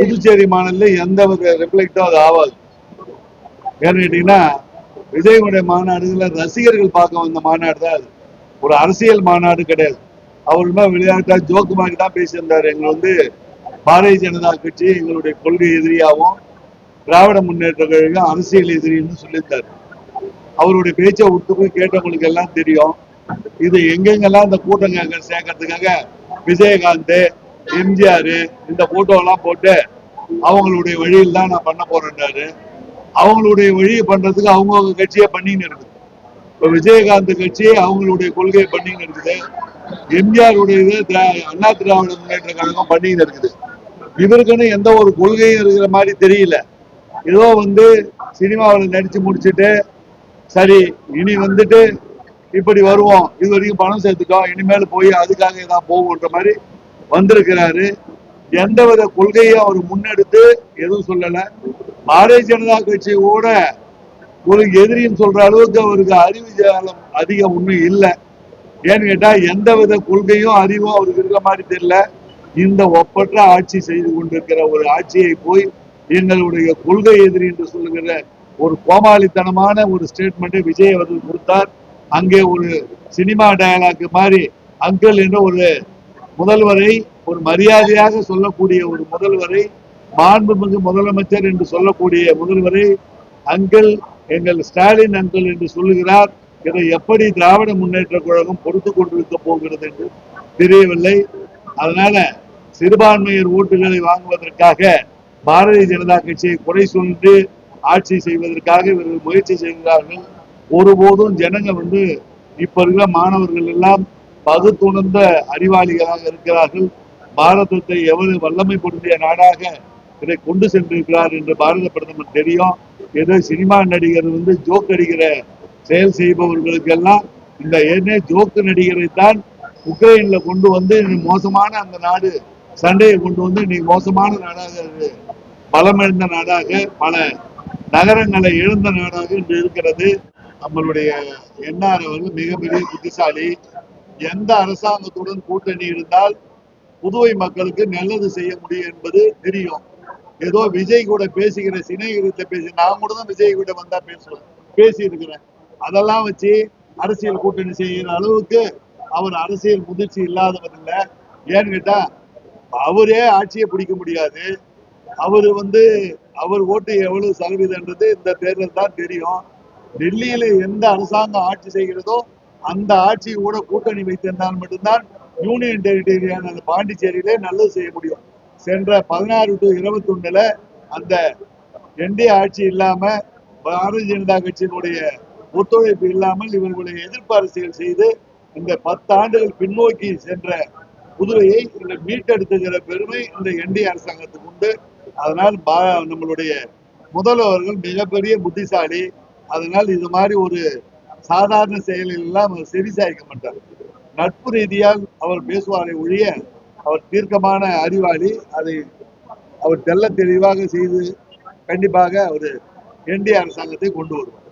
புதுச்சேரி மாநில எந்த ஒரு ரிஃப்ளெக்டும் அது ஆகாது ஏன்னு கேட்டீங்கன்னா விஜயனுடைய மாநாடுகள ரசிகர்கள் பார்க்க வந்த மாநாடு தான் அது. ஒரு அரசியல் மாநாடு கிடையாது. அவருமே விளையாட்டா ஜோக்கு மாதிரி தான் பேசியிருந்தாரு. எங்களை வந்து பாரதிய ஜனதா கட்சி எங்களுடைய கொள்கை எதிரியாகவும் திராவிட முன்னேற்ற கழகம் அரசியல் எதிரின்னு சொல்லியிருந்தாரு. அவருடைய பேச்சை விட்டு போய் கேட்டவங்களுக்கு எல்லாம் தெரியும். இது எங்கெங்கெல்லாம் இந்த கூட்டங்க சேர்க்கறதுக்காக விஜயகாந்த் எம்ஜிஆர் இந்த போட்டோ எல்லாம் போட்டு அவங்களுடைய வழியில் தான் நான் பண்ண போறேன்றாரு. அவங்களுடைய வழியை பண்றதுக்கு அவங்கவுங்க கட்சியை பண்ணின்னு இருக்குது. இப்போ விஜயகாந்த் கட்சி அவங்களுடைய கொள்கையை பண்ணின்னு இருக்குது. எம்ஜிஆருடைய இது அண்ணா திராவிட முன்னேற்ற கழகம் பண்ணின்னு இருக்குது. இவருக்குன்னு எந்த ஒரு கொள்கையும் இருக்கிற மாதிரி தெரியல. ஏதோ வந்து சினிமாவில் நடிச்சு முடிச்சுட்டு சரி இனி வந்துட்டு இப்படி வருவோம். இது வரைக்கும் பணம் சேர்த்துக்கோ இனிமேல் போய் அதுக்காக ஏதாவது போவோன்ற மாதிரி வந்திருக்கிறாரு. எந்தவித கொள்கையும் அவர் முன்னெடுத்து எதுவும் சொல்லல. பாரதிய ஜனதா கட்சி கூட ஒரு எதிரின்னு சொல்ற அளவுக்கு அவருக்கு அறிவு ஜாலம் அதிகம் ஒன்றும் இல்லை. ஏன்னு கேட்டா எந்தவித கொள்கையும் அறிவும் அவருக்கு இருக்கிற மாதிரி தெரியல. இந்த ஒப்பற்ற ஆட்சி செய்து கொண்டிருக்கிற ஒரு ஆட்சியை போய் எங்களுடைய கொள்கை எதிரி என்று சொல்லுகிற ஒரு கோமாளித்தனமான ஒரு ஸ்டேட்மெண்ட்டை விஜய் அவர்கள் கொடுத்தார். அங்கே ஒரு சினிமா டயலாக் மாதிரி அங்கிள் என்ற ஒரு முதல்வரை ஒரு மரியாதையாக சொல்லக்கூடிய ஒரு முதல்வரை மாண்புமிகு முதலமைச்சர் என்று சொல்லக்கூடிய முதல்வரை அங்கிள் எங்கள் ஸ்டாலின் அங்கிள் என்று சொல்லுகிறார். இதை எப்படி திராவிட முன்னேற்ற கழகம் பொறுத்து கொண்டிருக்க போகிறது என்று தெரியவில்லை. அதனால சிறுபான்மையர் ஓட்டுகளை வாங்குவதற்காக பாரதிய ஜனதா கட்சியை குறை சொல்லிட்டு ஆட்சி செய்வதற்காக இவர்கள் முயற்சி செய்கிறார்கள். ஒருபோதும் ஜனங்க வந்து இப்ப இருக்கிற மாணவர்கள் எல்லாம் பகுத்துணர்ந்த அறிவாளிகளாக இருக்கிறார்கள். பாரதத்தை எவ்வளவு வல்லமைப்படுத்திய நாடாக இதை கொண்டு சென்றிருக்கிறார் என்று பாரத பிரதமர் தெரியும். ஏதோ சினிமா நடிகர் வந்து ஜோக் அடிக்கிற செயல் செய்பவர்களுக்கெல்லாம் இந்த ஏனே ஜோக்கு நடிகரை தான் உக்ரைன்ல கொண்டு வந்து மோசமான அந்த நாடு சண்டையை கொண்டு வந்து நீ மோசமான நாடாக அது பலமிழந்த நாடாக பல நகரங்களை இழந்த நாடாக இன்று இருக்கிறது. நம்மளுடைய என்ஆர் அவர்கள் மிகப்பெரிய புத்திசாலி. எந்த அரசாங்கத்துடன் கூட்டணி இருந்தால் புதுவை மக்களுக்கு நல்லது செய்ய முடியும் என்பது தெரியும். ஏதோ விஜய் கூட பேசுகிற சிநேகிதத்தை பேசி நான் கூட தான் விஜய் கூட வந்தா பேசுவேன். பேசி இருக்கிறேன் அதெல்லாம் வச்சு அரசியல் கூட்டணி செய்கிற அளவுக்கு அவர் அரசியல் முதிர்ச்சி இல்லாதவர் இல்ல. ஏன்னு கேட்டா அவரே ஆட்சியை பிடிக்க முடியாது. அவர் வந்து அவர் ஓட்டு எவ்வளவு சதவீதம்ன்றது இந்த தேர்தல் தான் தெரியும். டெல்லியில எந்த அரசாங்கம் ஆட்சி செய்கிறதோ அந்த ஆட்சி கூட கூட்டணி வைத்திருந்தால் மட்டும்தான் யூனியன் டெரிட்டரியான அந்த பாண்டிச்சேரியிலே நல்லது செய்ய முடியும். சென்ற பதினாறு டு இருபத்தி ஒண்ணுல அந்த என்டிஏ ஆட்சி இல்லாம பாரதிய ஜனதா கட்சியினுடைய ஒத்துழைப்பு இல்லாமல் இவர்களுடைய எதிர்ப்பு அரசியல் செய்து இந்த பத்து ஆண்டுகள் பின்னோக்கி சென்ற புதுவையை மீட்டெடுத்துகிற பெருமை இந்த என்டிஏ அரசாங்கத்துக்கு உண்டு. அதனால் பா- நம்மளுடைய முதல்வர்கள் மிகப்பெரிய புத்திசாலி. அதனால் இது மாதிரி ஒரு சாதாரண செயலில் எல்லாம் அவர் செவிசாய்க்க மாட்டார். நட்பு ரீதியால் அவர் பேசுவாரை ஒழிய அவர் தீர்க்கமான அறிவாளி அதை அவர் தெல்ல தெளிவாக செய்து கண்டிப்பாக அவர் என்டிஏ அரசாங்கத்தை கொண்டு வருவார்.